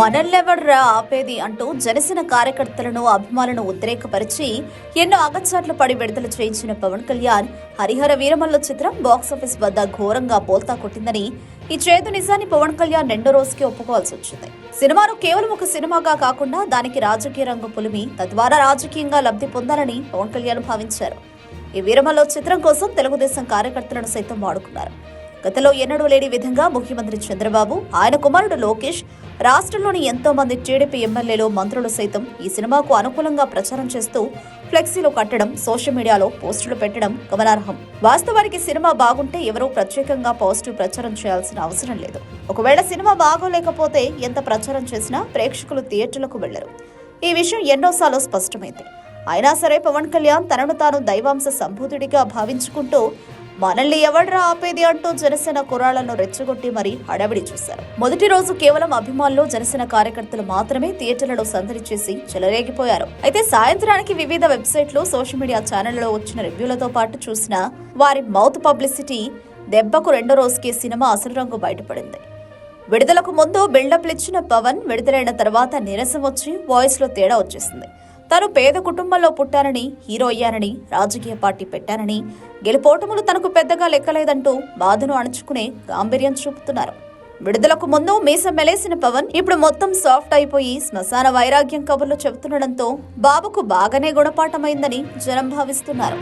మనల్లెవర్రా ఆపేది అంటూ జనసేన కార్యకర్తలను అభిమానులను ఉద్రేకపరిచి ఎన్నో అగచాట్లు పడి విడుదల చేయించిన పవన్ కళ్యాణ్ హరిహర వీరమల్ల చిత్రం బాక్సాఫీస్ వద్ద ఘోరంగా పోల్తా కొట్టిందని ఈ చేదు నిజాన్ని పవన్ కళ్యాణ్ రెండో రోజుకి ఒప్పుకోవాల్సి వచ్చింది. సినిమాను కేవలం ఒక సినిమాగా కాకుండా దానికి రాజకీయ రంగు పులిమి తద్వారా రాజకీయంగా లబ్ధి పొందాలని పవన్ కళ్యాణ్ భావించారు. ఈ వీరమల్లో చిత్రం కోసం తెలుగుదేశం కార్యకర్తలను సైతం వాడుకున్నారు. గతంలో ఎన్నడూ లేని విధంగా ముఖ్యమంత్రి చంద్రబాబు ఆయన కుమారుడు లోకేష్ రాష్ట్రంలోని ఎంతో మంది టీడీపీ ఎమ్మెల్యేలు మంత్రులు సైతం ఈ సినిమాకు అనుకూలంగా ప్రచారం చేస్తూ ఫ్లెక్సీలు కట్టడం సోషల్ మీడియాలో పోస్టులు పెట్టడం గమనార్హం. వాస్తవానికి సినిమా బాగుంటే ఎవరూ ప్రత్యేకంగా పాజిటివ్ ప్రచారం చేయాల్సిన అవసరం లేదు. ఒకవేళ సినిమా బాగోలేకపోతే ఎంత ప్రచారం చేసినా ప్రేక్షకులు థియేటర్లకు వెళ్ళరు ఈ విషయం ఎన్నోసార్లు స్పష్టమైంది. అయినా సరే పవన్ కళ్యాణ్ తనను తాను దైవాంశ సంభూతుడిగా భావించుకుంటూ మనల్ని ఎవడ్రా ఆపేది అంటూ జనసేన కురాళ్ళను రెచ్చగొట్టి మరీ హడావిడి చూశారు. మొదటి రోజు కేవలం అభిమానులు జనసేన కార్యకర్తలు మాత్రమే థియేటర్లలో సందడి చేసి చెలరేగిపోయారు. అయితే సాయంత్రానికి వివిధ వెబ్సైట్లు సోషల్ మీడియా ఛానళ్ళలో వచ్చిన రివ్యూలతో పాటు చూసిన వారి మౌత్ పబ్లిసిటీ దెబ్బకు రెండో రోజుకి సినిమా అసలు రంగు బయటపడింది. విడుదలకు ముందు బిల్డప్లు ఇచ్చిన పవన్ విడుదలైన తర్వాత నీరసం వచ్చి వాయిస్లో తేడా వచ్చేసింది. తను పేద కుటుంబంలో పుట్టానని హీరో అయ్యానని రాజకీయ పార్టీ పెట్టానని గెలుపోటములు తనకు పెద్దగా లెక్కలేదంటూ బాధను అణుచుకునే గాంభీర్యం చూపుతున్నారు. విడుదలకు ముందు మీసం మెలేసిన పవన్ ఇప్పుడు మొత్తం సాఫ్ట్ అయిపోయి శ్మశాన వైరాగ్యం కబుర్లు చెబుతుండడంతో బాబుకు బాగానే గుణపాఠమైందని జనం భావిస్తున్నారు.